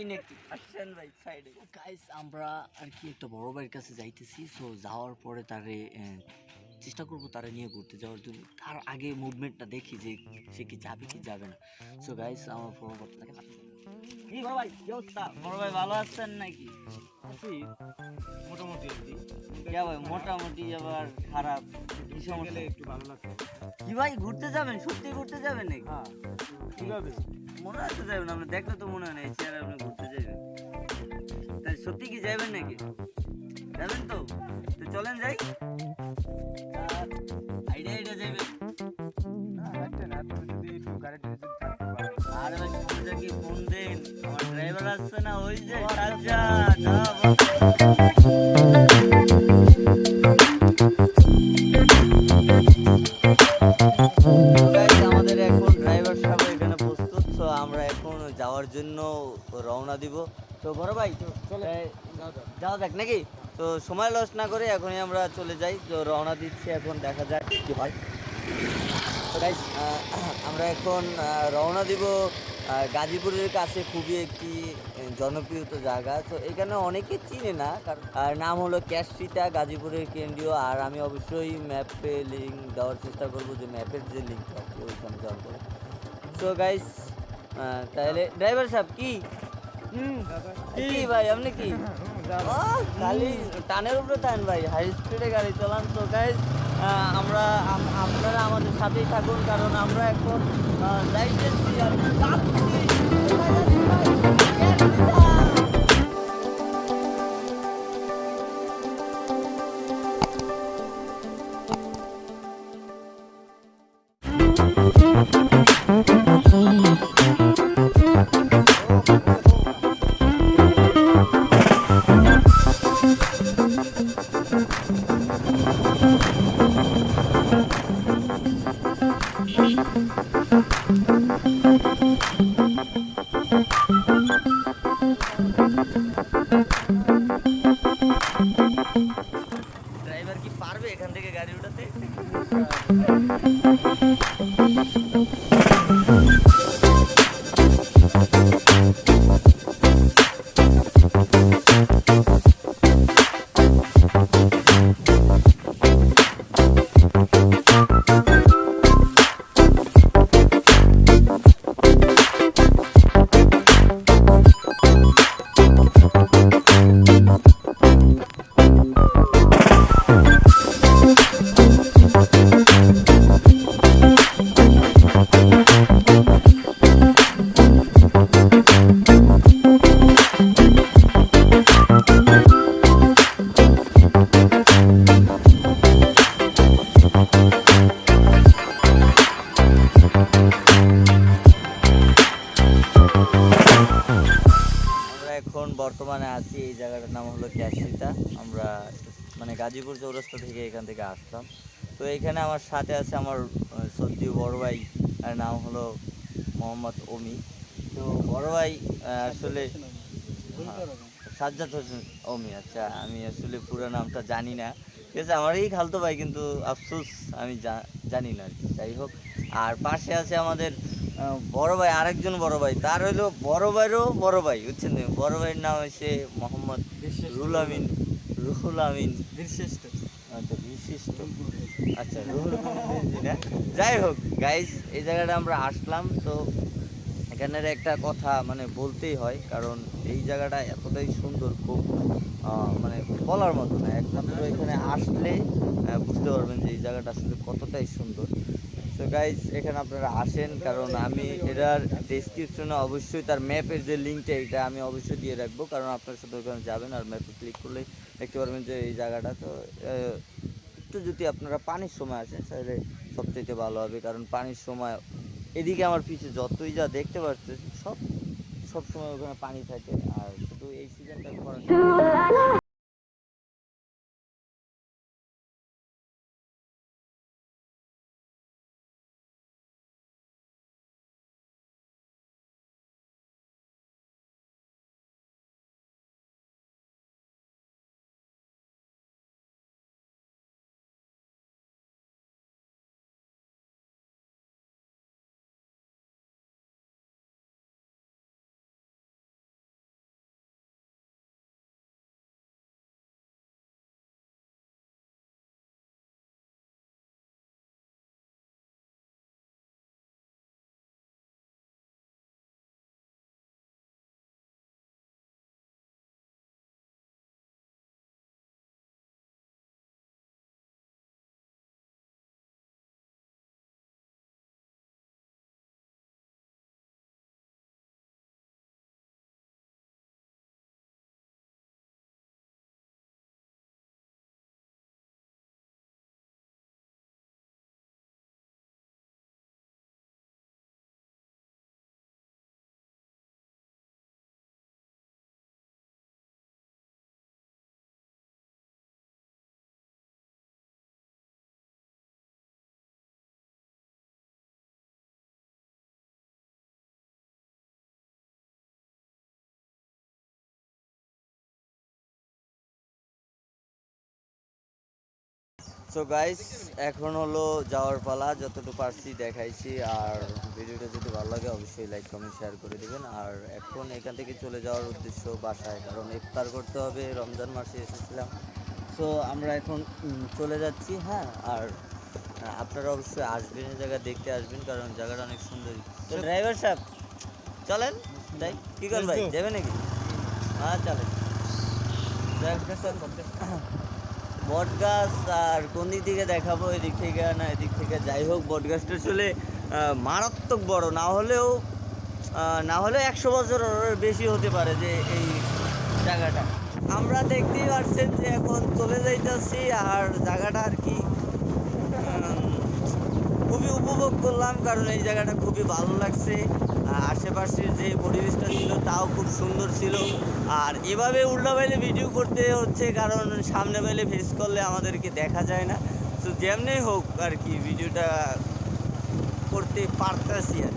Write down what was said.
ভাই নাকি? আসেন ভাই সাইডে গাইস আমরা আর কি একটা বড় ভাইয়ের কাছে যাইতেছি সো যাওয়ার পরে তারে চেষ্টা করব তারা নিয়ে ঘুরতে যাওয়ার জন্য। তার আগে মুভমেন্টটা দেখি যে সে কি যাবে কি যাবে না। সো গাইস আমার পরবর্তী থাকে কি বড় ভাই? কি অবস্থা? বড় ভাই ভালো আছেন নাকি? আছি। মোটামুটি আর ভাই মোটামুটি আবার খারাপ। কি সমস্যা? একটু ভালো লাগতো কি ভাই ঘুরতে যাবেন? সত্যি ঘুরতে যাবেন নাকি? হ্যাঁ কীভাবে? মনে হচ্ছে যাবেন আপনি দেখলে তো মনে হয় না এই চেয়ারে আপনি ঘুরতে যাবেন তাই সত্যি কি যাবেন নাকি? যাবেন তো? তো চলেন যাই। আমার ড্রাইভার না ওই যে আমাদের এখন ড্রাইভার সাহেব এখানে প্রস্তুত তো আমরা এখন যাওয়ার জন্য রওনা দিব। তো বড় ভাই চলে। যাওয়া যাক নাকি? তো সময় লস না করে এখনই আমরা চলে যাই। তো রওনা দিচ্ছি এখন দেখা যাক কি হয়। আমরা এখন রওনা দিব গাজীপুরের কাছে খুবই একটি আহ, জনপ্রিয় তো জায়গা। তো এখানে অনেকে চিনে না কারণ আর নাম হলো ক্যাশফিতা গাজীপুরের কেন্দ্রীয়। আর আমি অবশ্যই ম্যাপে লিঙ্ক দেওয়ার চেষ্টা করব যে ম্যাপের যে লিঙ্ক আছে ওইখানে পরে। তো গাইস তাহলে ড্রাইভার সাহেব কি? কি ভাই আপনি কি? খালি টানের উপরে টান ভাই হাই স্পিডে গাড়ি চালান তো গাইজ আমরা আপনারা আমাদের সাথেই থাকুন কারণ আমরা এখন যাইতেছি আর ড্রাইভার কি পারবে এখান থেকে গাড়ি উঠাতে? বর্তমানে আছি, এই জায়গাটার নাম হলো ক্যাশিতা আমরা মানে গাজীপুর চৌরাস্তা থেকে এখান থেকে আসলাম। তো এখানে আমার সাথে আছে আমার সত্যি বড় ভাই আর নাম হলো মোহাম্মদ অমি। তো বড় ভাই আসলে সাজ্জাদ হোসেন অমি আচ্ছা আমি আসলে পুরো নামটা জানি না। ঠিক আছে আমারই খালতো ভাই কিন্তু আফসোস, আমি জানি না আর কি। যাই হোক। আর পাশে আছে আমাদের বড় ভাই আরেকজন বড় ভাই। তার হইল বড় ভাইয়েরও বড় ভাই বুঝছেন? বড় ভাইয়ের নাম হচ্ছে মোহাম্মদ রুহুল আমিন। রুহুল আমিন। বীরশ্রেষ্ঠ আচ্ছা বিশিষ্ট। আচ্ছা রুহুল না? যাই হোক গাইস এই জায়গাটা আমরা আসলাম। তো এখানের একটা কথা মানে বলতেই হয় কারণ এই জায়গাটা এতটাই সুন্দর খুব মানে বলার মতো না। একমাত্র এখানে আসলে বুঝতে পারবেন যে এই জায়গাটা আসলে কতটাই সুন্দর। তো গাইজ এখানে আপনারা আসেন, কারণ আমি এটার ডেসক্রিপশনে অবশ্যই তার ম্যাপের যে লিঙ্কটা এটা আমি অবশ্যই দিয়ে রাখব, কারণ আপনারা শুধু ওখানে যাবেন আর ম্যাপে ক্লিক করলেই দেখতে পারবেন যে এই জায়গাটা, তো একটু যদি আপনারা পানির সময় আসেন, তাহলে সবচেয়ে ভালো হবে, কারণ পানির সময় এদিকে আমার পিছিয়ে যতই যা দেখতে পাচ্ছেন সব সব সময় ওখানে পানি থাকে, আর শুধু এই সিজনটা সো গাইস এখন হলো যাওয়ার পালা। যতটুকু পারছি দেখাইছি। আর ভিডিওটা যদি ভালো লাগে অবশ্যই লাইক কমেন্ট শেয়ার করে দিবেন। আর এখন এখান থেকে চলে যাওয়ার উদ্দেশ্য বাসায় কারণ ইফতার করতে হবে রমজান মাসে এসেছিলাম। সো আমরা এখন চলে যাচ্ছি হ্যাঁ? আর আপনারা অবশ্যই আসবেন এই জায়গা দেখতে আসবেন কারণ জায়গাটা অনেক সুন্দর। তো ড্রাইভার সাহেব চলেন। তাই কি করেন ভাই? যাবে নাকি? হ্যাঁ চলেন। বট গাছ আর কোন দিক থেকে দেখাবো, এদিক থেকে না, এদিক থেকে যাই হোক বটগাছটা আসলে মারাত্মক বড়। না হলেও না হলে একশো বছর বেশি হতে পারে যে এই জায়গাটা। আমরা দেখতেই পারছেন যে এখন চলে যাইতেছি আর জায়গাটা আর কি খুবই উপভোগ করলাম, কারণ এই জায়গাটা খুবই ভালো লাগছে। আর আশেপাশের যে পরিবেশটা ছিল তাও খুব সুন্দর ছিল। আর এভাবে উল্টা বাইলে ভিডিও করতে হচ্ছে, কারণ সামনে বাইলে ফেস করলে আমাদেরকে দেখা যায় না। তো যেমনি হোক আর কি ভিডিওটা করতে পারতেছি আর।